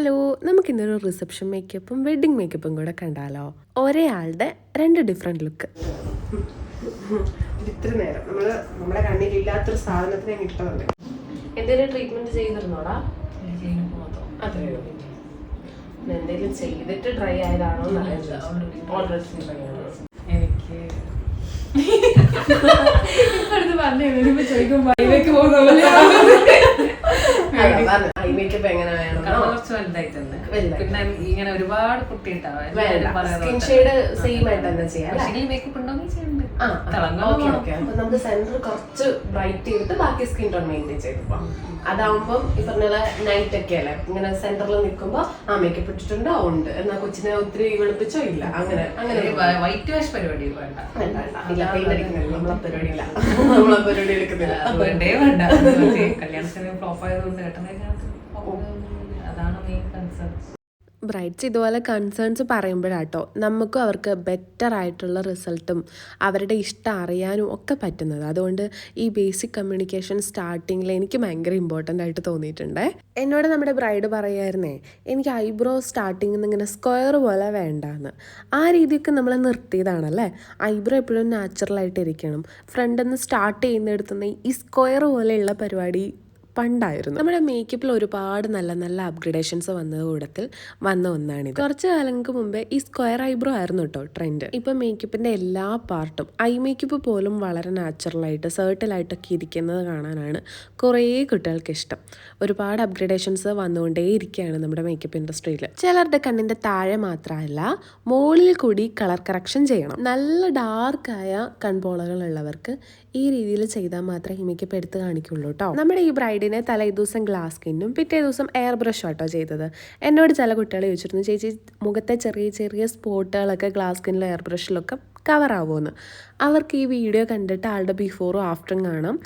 Hello നമുക്കിന്നൊരു reception മേക്കപ്പും wedding മേക്കപ്പും കൂടെ കണ്ടാലോ? ഒരേ ആളുടെ രണ്ട് ഡിഫറെന്റ് ലുക്ക് ഇത്ര നേരം നമ്മൾ നമ്മുടെ കണ്ണിലില്ലാത്തൊരു സാധനത്തിനെ കിട്ടുന്നുണ്ട് എന്തെങ്കിലും ട്രീറ്റ്മെന്റ് ചെയ്തിരുന്നോടാ? അത്രേ ഉള്ളൂ എന്തെങ്കിലും ചെയ്തിട്ട് ഡ്രൈ ആയതാണോ ഓൾറെഡി ഡ്രൈ ആണോ എനിക്ക് അടുത്ത് പറഞ്ഞു ചോദിക്കും വൈവേക്ക് പോകുന്ന പോലെ ഐ മേക്കപ്പ് എങ്ങനെ വേണം കണ്ണ് കുറച്ച് വലുതായിട്ടുണ്ട്. വലുതായി. പിന്നെ ഇങ്ങനെ ഒരുപാട് കുട്ടി സ്കിൻ ഷെയ്ഡ് സെയിം ആയിട്ട് തന്നെ ചെയ്യാം മേക്കപ്പ് ഉണ്ടോ. ചെയ്യുന്നുണ്ട് നമുക്ക് സെന്റർ കുറച്ച് ബ്രൈറ്റ് ചെയ്തിട്ട് ബാക്കി സ്കിൻ ടോൺ മെയിന്റെയിൻ ചെയ്ത് പോവാം അതാവുമ്പം ഈ പറഞ്ഞ നൈറ്റ് ഒക്കെ അല്ലേ? ഇങ്ങനെ സെന്ററിൽ നിൽക്കുമ്പോ ആ മേക്കപ്പ് ഇട്ടിട്ടുണ്ടോ? ഉണ്ട്. എന്നാ കൊച്ചിനെ ഒത്തിരി വെളുപ്പിച്ചോ? ഇല്ല. അങ്ങനെ അങ്ങനെ വൈറ്റ് വാഷ് പരിപാടി വേണ്ട. ഇല്ല പെയിന്റ് അടിക്കുന്നില്ല. നമ്മളെ പരിപാടി ഇല്ല. നമ്മളെ പരിപാടി എടുക്കുന്നില്ല. വേണ്ടേ വേണ്ട. കല്യാണത്തിന് ഫ്ലോപ്പ് ആയതുകൊണ്ട് ആയതുകൊണ്ട് അതാണ് മെയിൻ കൺസേൺ ബ്രൈറ്റ്സ് ഇതുപോലെ കൺസേൺസ് പറയുമ്പോഴാട്ടോ നമുക്കും അവർക്ക് ബെറ്റർ ആയിട്ടുള്ള റിസൾട്ടും അവരുടെ ഇഷ്ടം അറിയാനും ഒക്കെ പറ്റുന്നത്. അതുകൊണ്ട് ഈ ബേസിക് കമ്മ്യൂണിക്കേഷൻ സ്റ്റാർട്ടിങ്ങിൽ എനിക്ക് ഭയങ്കര ഇമ്പോർട്ടന്റ് ആയിട്ട് തോന്നിയിട്ടുണ്ട്. എന്നോട് നമ്മുടെ ബ്രൈഡ് പറയായിരുന്നേ എനിക്ക് ഐബ്രോ സ്റ്റാർട്ടിങ്ങിൽ നിന്ന് ഇങ്ങനെ സ്ക്വയർ പോലെ വേണ്ടാന്ന്. ആ രീതിയൊക്കെ നമ്മൾ നിർത്തിയതാണല്ലേ? ഐബ്രോ എപ്പോഴും നാച്ചുറലായിട്ട് ഇരിക്കണം. ഫ്രണ്ടിൽ നിന്ന് സ്റ്റാർട്ട് ചെയ്യുന്നിടത്തുനിന്ന് ഈ സ്ക്വയർ പോലെയുള്ള പരിപാടി പണ്ടായിരുന്നു. നമ്മുടെ മേക്കപ്പിൽ ഒരുപാട് നല്ല നല്ല അപ്ഗ്രഡേഷൻസ് വന്ന കൂടത്തിൽ വന്ന ഒന്നാണിത്. കുറച്ച് കാലങ്ങൾക്ക് മുമ്പേ ഈ സ്ക്വയർ ഐബ്രോ ആയിരുന്നു കേട്ടോ ട്രെൻഡ് ഇപ്പൊ മേക്കപ്പിന്റെ എല്ലാ പാർട്ടും ഐ മേക്കപ്പ് പോലും വളരെ നാച്ചുറൽ നാച്ചുറലായിട്ട് സേർട്ടിലായിട്ടൊക്കെ ഇരിക്കുന്നത് കാണാനാണ് കുറേ കുട്ടികൾക്ക് ഇഷ്ടം. ഒരുപാട് അപ്ഗ്രഡേഷൻസ് വന്നുകൊണ്ടേ ഇരിക്കുകയാണ് നമ്മുടെ മേക്കപ്പ് ഇൻഡസ്ട്രിയിൽ ചിലരുടെ കണ്ണിന്റെ താഴെ മാത്രമല്ല മുകളിൽ കൂടി കളർ കറക്ഷൻ ചെയ്യണം. നല്ല ഡാർക്കായ കൺപോളകൾ ഉള്ളവർക്ക് ഈ രീതിയിൽ ചെയ്താൽ മാത്രമേ ഈ മേക്കപ്പ് എടുത്ത് കാണിക്കുള്ളൂ കേട്ടോ നമ്മുടെ ഈ ബ്രൈഡിനെ തലേ ദിവസം ഗ്ലാസ് സ്കിന്നും പിറ്റേ ദിവസം എയർ ബ്രഷ് ആട്ടോ ചെയ്തത്. എന്നോട് ചില കുട്ടികൾ ചോദിച്ചിരുന്നു ചേച്ചി മുഖത്തെ ചെറിയ ചെറിയ സ്പോട്ടുകളൊക്കെ ഗ്ലാസ് സ്കിന്നിലും എയർ ബ്രഷിലൊക്കെ കവർ ആവുമെന്ന്. അവർക്ക് ഈ വീഡിയോ കണ്ടിട്ട് ആളുടെ ബിഫോറും ആഫ്റ്ററും കാണാം.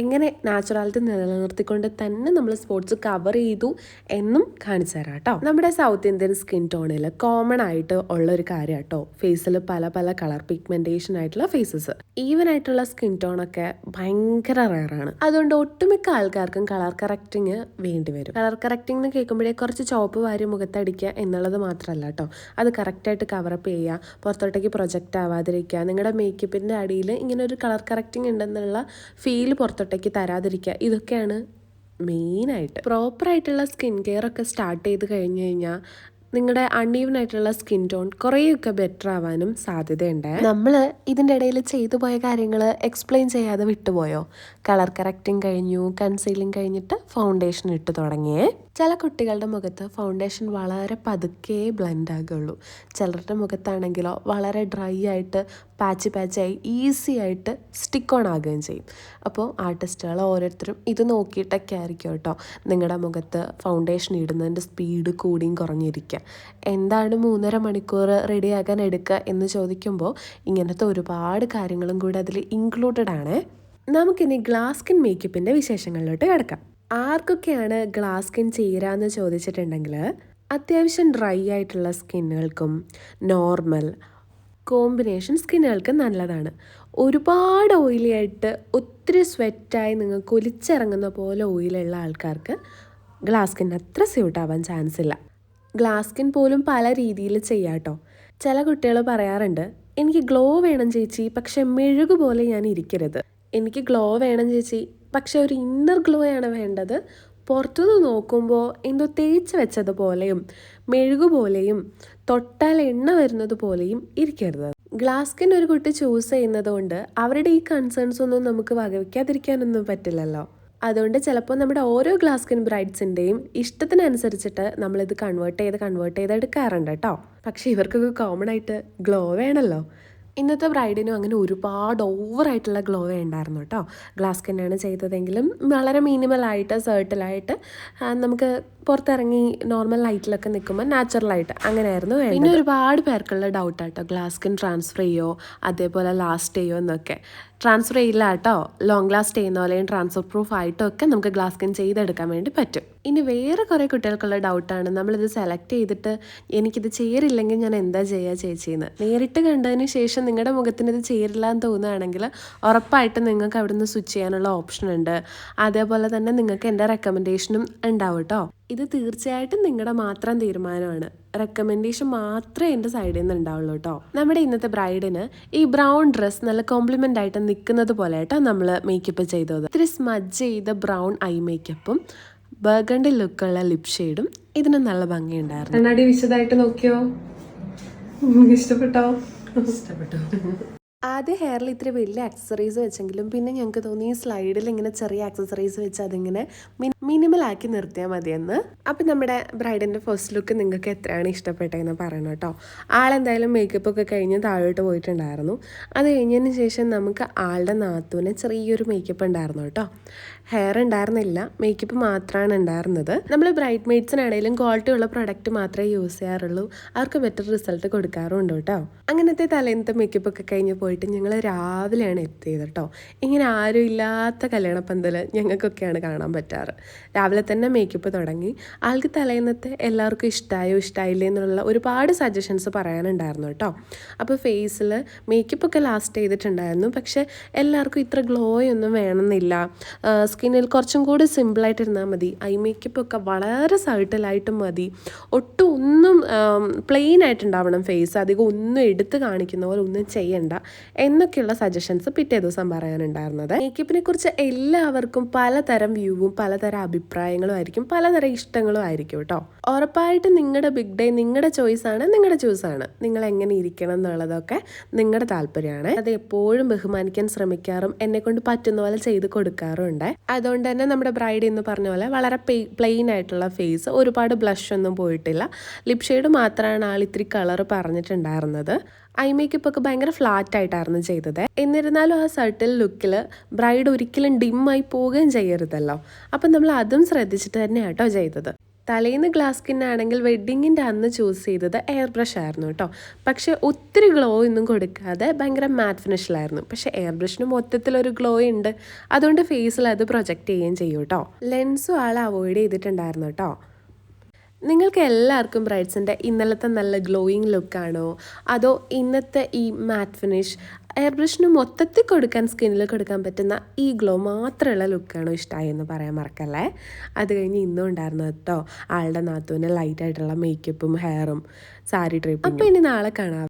എങ്ങനെ നാച്ചുറാലിറ്റി നിലനിർത്തിക്കൊണ്ട് തന്നെ നമ്മൾ സ്പോർട്സ് കവർ ചെയ്തു എന്നും കാണിച്ചു തരാം കേട്ടോ. നമ്മുടെ സൗത്ത് ഇന്ത്യൻ സ്കിൻ ടോണിൽ കോമൺ ആയിട്ട് ഉള്ള ഒരു കാര്യം കേട്ടോ ഫേസിൽ പല പല കളർ പിഗ്മെന്റേഷൻ ആയിട്ടുള്ള ഫേസസ് ഈവൻ ആയിട്ടുള്ള സ്കിൻ ടോണൊക്കെ ഭയങ്കര റയറാണ് അതുകൊണ്ട് ഒട്ടുമിക്ക ആൾക്കാർക്കും കളർ കറക്റ്റിങ് വേണ്ടി വരും. കളർ കറക്റ്റിംഗ് എന്ന് കേൾക്കുമ്പോഴേ കുറച്ച് ചുവപ്പ് വാരി മുഖത്തടിക്കുക എന്നുള്ളത് മാത്രമല്ല കേട്ടോ അത് കറക്റ്റായിട്ട് കവറപ്പ് ചെയ്യുക പുറത്തോട്ടേക്ക് പ്രൊജക്റ്റ് ആവാതിരിക്കുക നിങ്ങളുടെ മേക്കപ്പിന്റെ അടിയിൽ ഇങ്ങനെ ഒരു കളർ കറക്റ്റിംഗ് ഉണ്ടെന്നുള്ള ഫീൽ പുറത്തോട്ടേക്ക് തരാതിരിക്കുക. ഇതൊക്കെയാണ് മെയിനായിട്ട് പ്രോപ്പറായിട്ടുള്ള സ്കിൻ കെയർ ഒക്കെ സ്റ്റാർട്ട് ചെയ്ത് കഴിഞ്ഞ് കഴിഞ്ഞാൽ നിങ്ങളുടെ അൺഈവൻ ആയിട്ടുള്ള സ്കിൻ ടോൺ കുറേയൊക്കെ ബെറ്റർ ആവാനും സാധ്യതയുണ്ട്. നമ്മൾ ഇതിന്റെ ഇടയിൽ ചെയ്തു പോയ കാര്യങ്ങൾ എക്സ്പ്ലെയിൻ ചെയ്യാതെ വിട്ടുപോയോ? കളർ കറക്റ്റിംഗ് കഴിഞ്ഞു കൺസീലിംഗ് കഴിഞ്ഞിട്ട് ഫൗണ്ടേഷൻ ഇട്ട് തുടങ്ങിയേ. ചില കുട്ടികളുടെ മുഖത്ത് ഫൗണ്ടേഷൻ വളരെ പതുക്കെ ബ്ലെൻഡ് ആകുള്ളൂ ചിലരുടെ മുഖത്താണെങ്കിലോ വളരെ ഡ്രൈ ആയിട്ട് പാച്ച് പാച്ചായി ഈസി ആയിട്ട് സ്റ്റിക്ക് ഓൺ ആകുകയും ചെയ്യും. അപ്പോൾ ആർട്ടിസ്റ്റുകൾ ഓരോരുത്തരും ഇത് നോക്കിയിട്ടൊക്കെ ആയിരിക്കും കേട്ടോ. നിങ്ങളുടെ മുഖത്ത് ഫൗണ്ടേഷൻ ഇടുന്നതിന്റെ സ്പീഡ് കൂടിയും കുറഞ്ഞിരിക്കുക. എന്താണ് മൂന്നര മണിക്കൂർ റെഡിയാകാൻ എടുക്കുക എന്ന് ചോദിക്കുമ്പോൾ ഇങ്ങനത്തെ ഒരുപാട് കാര്യങ്ങളും കൂടി അതിൽ ഇൻക്ലൂഡഡ് ആണ്. നമുക്കിനി ഗ്ലാസ് സ്കിൻ മേക്കപ്പിന്റെ വിശേഷങ്ങളിലോട്ട് കിടക്കാം. ആർക്കൊക്കെയാണ് ഗ്ലാസ് സ്കിൻ ചേരാന്ന് ചോദിച്ചിട്ടുണ്ടെങ്കിൽ അത്യാവശ്യം ഡ്രൈ ആയിട്ടുള്ള സ്കിന്നുകൾക്കും നോർമൽ കോമ്പിനേഷൻ സ്കിന്നുകൾക്ക് നല്ലതാണ്. ഒരുപാട് ഓയിലി ആയിട്ട് ഒത്തിരി സ്വെറ്റായി നിങ്ങൾ ഒലിച്ചിറങ്ങുന്ന പോലെ ഓയിലുള്ള ആൾക്കാർക്ക് ഗ്ലാസ് സ്കിൻ അത്ര സ്യൂട്ട് ആവാൻ ചാൻസ് ഇല്ല. ഗ്ലാസ് സ്കിൻ പോലും പല രീതിയിൽ ചെയ്യാട്ടോ ചില കുട്ടികൾ പറയാറുണ്ട് എനിക്ക് ഗ്ലോ വേണം ചേച്ചി പക്ഷെ മെഴുകുപോലെ ഞാൻ ഇരിക്കരുത്. എനിക്ക് ഗ്ലോ വേണം ചേച്ചി പക്ഷെ ഒരു ഇന്നർ ഗ്ലോ ആണ് വേണ്ടത്. പുറത്തുനിന്ന് നോക്കുമ്പോൾ എന്തോ തേച്ച് വെച്ചതുപോലെയും മെഴുകുപോലെയും തൊട്ടാൽ എണ്ണ വരുന്നത് പോലെയും ഇരിക്കരുത്. ഗ്ലാസ്കിൻ ഒരു കുട്ടി ചൂസ് ചെയ്യുന്നത് കൊണ്ട് അവരുടെ ഈ കൺസേൺസ് ഒന്നും നമുക്ക് വകവയ്ക്കാതിരിക്കാനൊന്നും പറ്റില്ലല്ലോ. അതുകൊണ്ട് ചിലപ്പോൾ നമ്മുടെ ഓരോ ഗ്ലാസ്കിൻ ബ്രൈഡ്സിന്റെയും ഇഷ്ടത്തിനനുസരിച്ചിട്ട് നമ്മളിത് കൺവേർട്ട് ചെയ്ത് കൺവേർട്ട് ചെയ്ത് എടുക്കാറുണ്ട് കേട്ടോ. പക്ഷേ ഇവർക്കൊക്കെ കോമൺ ആയിട്ട് ഗ്ലോ വേണമല്ലോ ഇന്നത്തെ ബ്രൈഡിനും അങ്ങനെ ഒരുപാട് ഓവറായിട്ടുള്ള ഗ്ലോ ഉണ്ടായിരുന്നു കേട്ടോ. ഗ്ലാസ് സ്കിന്നാണ് ചെയ്തതെങ്കിലും വളരെ മിനിമലായിട്ട് സർട്ടിലായിട്ട് നമുക്ക് പുറത്തിറങ്ങി നോർമൽ ലൈറ്റിലൊക്കെ നിൽക്കുമ്പോൾ നാച്ചുറലായിട്ട് അങ്ങനെയായിരുന്നു പിന്നെ ഒരുപാട് പേർക്കുള്ള ഡൗട്ടാട്ടോ ഗ്ലാസ് സ്കിൻ ട്രാൻസ്ഫർ ചെയ്യോ അതേപോലെ ലാസ്റ്റ് ചെയ്യോ എന്നൊക്കെ. ട്രാൻസ്ഫർ ചെയ്യില്ല കേട്ടോ ലോങ് ലാസ്റ്റ് ചെയ്യുന്ന പോലെയും ട്രാൻസ്ഫർ പ്രൂഫ് ആയിട്ടും ഒക്കെ നമുക്ക് ഗ്ലാസ് സ്കിൻ ചെയ്തെടുക്കാൻ വേണ്ടി പറ്റും. ഇനി വേറെ കുറേ കുട്ടികൾക്കുള്ള ഡൗട്ടാണ് നമ്മളിത് സെലക്ട് ചെയ്തിട്ട് എനിക്കിത് ചേരില്ലെങ്കിൽ ഞാൻ എന്താ ചെയ്യുക ചേച്ചിന്ന്. നേരിട്ട് കണ്ടതിന് ശേഷം നിങ്ങളുടെ മുഖത്തിന് ഇത് ചേരില്ല എന്ന് തോന്നുകയാണെങ്കിൽ ഉറപ്പായിട്ട് നിങ്ങൾക്ക് അവിടുന്ന് സ്വിച്ച് ചെയ്യാനുള്ള ഓപ്ഷൻ ഉണ്ട്. അതേപോലെ തന്നെ നിങ്ങൾക്ക് എന്റെ റെക്കമെൻഡേഷനും ഉണ്ടാവും കേട്ടോ ഇത് തീർച്ചയായിട്ടും നിങ്ങളുടെ മാത്രം തീരുമാനമാണ്. റെക്കമെൻഡേഷൻ മാത്രമേ എന്റെ സൈഡിൽ നിന്ന് ഉണ്ടാവുള്ളൂ കേട്ടോ നമ്മുടെ ഇന്നത്തെ ബ്രൈഡിന് ഈ ബ്രൗൺ ഡ്രസ്സ് നല്ല കോംപ്ലിമെന്റ് ആയിട്ട് നിൽക്കുന്നത് പോലെ കേട്ടോ നമ്മൾ മേക്കപ്പ് ചെയ്തത്. ഇത്തിരി സ്മജ് ചെയ്ത ബ്രൗൺ ഐ മേക്കപ്പും ബർഗണ്ടി ലുക്കുള്ള ലിപ് ഷെയ്ഡും ഇതിന് നല്ല ഭംഗിയുണ്ടായിരുന്നു കണ്ണാടി വിശദമായിട്ട് നോക്കിയോ? ഇഷ്ടപ്പെട്ടോ? ഇഷ്ടപ്പെട്ടോ. ആദ്യ ഹെയറിൽ ഇത്ര വലിയ ആക്സസറീസ് വെച്ചെങ്കിലും പിന്നെ ഞങ്ങൾക്ക് തോന്നി ഈ സ്ലൈഡിൽ ഇങ്ങനെ ചെറിയ ആക്സസറീസ് വെച്ച് അതിങ്ങനെ മിനിമൽ ആക്കി നിർത്തിയാൽ മതിയെന്ന്. അപ്പം നമ്മുടെ ബ്രൈഡിന്റെ ഫസ്റ്റ് ലുക്ക് നിങ്ങൾക്ക് എത്രയാണ് ഇഷ്ടപ്പെട്ടതെന്ന് പറയണം കേട്ടോ. ആളെന്തായാലും മേക്കപ്പ് ഒക്കെ കഴിഞ്ഞ് താഴോട്ട് പോയിട്ടുണ്ടായിരുന്നു. അത് കഴിഞ്ഞതിന് ശേഷം നമുക്ക് ആളുടെ നാത്തൂന് ചെറിയൊരു മേക്കപ്പ് ഉണ്ടായിരുന്നു കേട്ടോ. ഹെയർ ഉണ്ടായിരുന്നില്ല. മേക്കപ്പ് മാത്രമാണ് ഉണ്ടായിരുന്നത്. നമ്മൾ ബ്രൈറ്റ് മെയ്ഡ്സിനാണെങ്കിലും ക്വാളിറ്റി ഉള്ള പ്രൊഡക്റ്റ് മാത്രമേ യൂസ് ചെയ്യാറുള്ളൂ. അവർക്ക് ബെറ്റർ റിസൾട്ട് കൊടുക്കാറുണ്ട് കേട്ടോ. അങ്ങനത്തെ തലേന്നത്തെ മേക്കപ്പ് ഒക്കെ കഴിഞ്ഞ് പോയിട്ട് ഞങ്ങൾ രാവിലെയാണ് എത്തിയത് കേട്ടോ. ഇങ്ങനെ ആരും ഇല്ലാത്ത കല്യാണപ്പന്തൽ ഞങ്ങൾക്കൊക്കെയാണ് കാണാൻ പറ്റാറ്. രാവിലെ തന്നെ മേക്കപ്പ് തുടങ്ങി. ആൾക്ക് തലേന്നത്തെ എല്ലാവർക്കും ഇഷ്ടമായോ ഇഷ്ടമായില്ലേ എന്നുള്ള ഒരുപാട് സജഷൻസ് പറയാനുണ്ടായിരുന്നു കേട്ടോ. അപ്പോൾ ഫേസിൽ മേക്കപ്പ് ഒക്കെ ലാസ്റ്റ് ചെയ്തിട്ടുണ്ടായിരുന്നു. പക്ഷേ എല്ലാവർക്കും ഇത്ര ഗ്ലോയൊന്നും വേണമെന്നില്ല. സ്കിന്നിൽ കുറച്ചും കൂടി സിമ്പിളായിട്ടിരുന്നാൽ മതി. ഐ മേക്കപ്പ് ഒക്കെ വളരെ സൈട്ടിലായിട്ടും മതി. ഒട്ടും ഒന്നും പ്ലെയിൻ ആയിട്ടുണ്ടാവണം ഫേസ് അധികം ഒന്നും എടുത്ത് കാണിക്കുന്ന പോലെ ഒന്നും ചെയ്യണ്ട എന്നൊക്കെയുള്ള സജഷൻസ് പിറ്റേ ദിവസം പറയാനുണ്ടായിരുന്നത്. മേക്കപ്പിനെ കുറിച്ച് എല്ലാവർക്കും പലതരം വ്യൂവും പലതരം അഭിപ്രായങ്ങളും ആയിരിക്കും പലതരം ഇഷ്ടങ്ങളും ആയിരിക്കും കേട്ടോ. ഉറപ്പായിട്ടും നിങ്ങളുടെ ബിഗ് ഡേ നിങ്ങളുടെ ചോയ്സ് ആണ് നിങ്ങളുടെ ആണ്. നിങ്ങൾ എങ്ങനെ ഇരിക്കണം എന്നുള്ളതൊക്കെ നിങ്ങളുടെ താല്പര്യമാണ്. അത് എപ്പോഴും ബഹുമാനിക്കാൻ ശ്രമിക്കാറും എന്നെ കൊണ്ട് പറ്റുന്ന പോലെ ചെയ്ത് കൊടുക്കാറുണ്ട് അതുകൊണ്ട് തന്നെ നമ്മുടെ ബ്രൈഡ് എന്ന് പറഞ്ഞ പോലെ വളരെ പ്ലെയിൻ ആയിട്ടുള്ള ഫേസ് ഒരുപാട് ബ്ലഷ് ഒന്നും പോയിട്ടില്ല. ലിപ് ഷെയ്ഡ് മാത്രമാണ് ആൾ ഇത്തിരി കളർ പറഞ്ഞിട്ടുണ്ടായിരുന്നത്. ഐ മേക്കപ്പ് ഒക്കെ ഭയങ്കര ഫ്ലാറ്റ് ആയിട്ടായിരുന്നു ചെയ്തത്. എന്നിരുന്നാലും ആ സർട്ടിൽ ലുക്കിൽ ബ്രൈഡ് ഒരിക്കലും ഡിമ്മായി പോവുകയും ചെയ്യരുതല്ലോ. അപ്പം നമ്മൾ അതും ശ്രദ്ധിച്ചിട്ട് തന്നെയാണ് കേട്ടോ ചെയ്തത്. തലേന്ന് ഗ്ലാസ് സ്കിൻ ആണെങ്കിൽ വെഡ്ഡിങ്ങിന്റെ അന്ന് ചൂസ് ചെയ്തത് എയർ ബ്രഷ് ആയിരുന്നു കേട്ടോ പക്ഷേ ഒത്തിരി ഗ്ലോ ഒന്നും കൊടുക്കാതെ ഭയങ്കര മാറ്റ് ഫിനിഷിലായിരുന്നു പക്ഷേ എയർ ബ്രഷിന് മൊത്തത്തിലൊരു ഗ്ലോ ഉണ്ട്. അതുകൊണ്ട് ഫേസിൽ അത് പ്രൊജക്റ്റ് ചെയ്യുകയും ചെയ്യും കേട്ടോ ലെൻസും ആൾ അവോയ്ഡ് ചെയ്തിട്ടുണ്ടായിരുന്നു കേട്ടോ നിങ്ങൾക്ക് എല്ലാവർക്കും ബ്രൈഡ്സിന്റെ ഇന്നലത്തെ നല്ല ഗ്ലോയിങ് ലുക്കാണോ? അതോ ഇന്നത്തെ ഈ മാറ്റ് ഫിനിഷ് എയർ ബ്രഷിന് മൊത്തത്തിൽ കൊടുക്കാൻ സ്കിന്നിൽ കൊടുക്കാൻ പറ്റുന്ന ഈ ഗ്ലോ മാത്രമുള്ള ലുക്കാണോ ഇഷ്ടമായെന്ന് പറയാൻ മറക്കല്ലേ? അത് കഴിഞ്ഞ് ഇന്നും ഉണ്ടായിരുന്നു കേട്ടോ ആളുടെ നാത്തൂന് ലൈറ്റായിട്ടുള്ള മേക്കപ്പും ഹെയറും സാരി ട്രിപ്പും അപ്പോൾ ഇനി നാളെ കാണാം.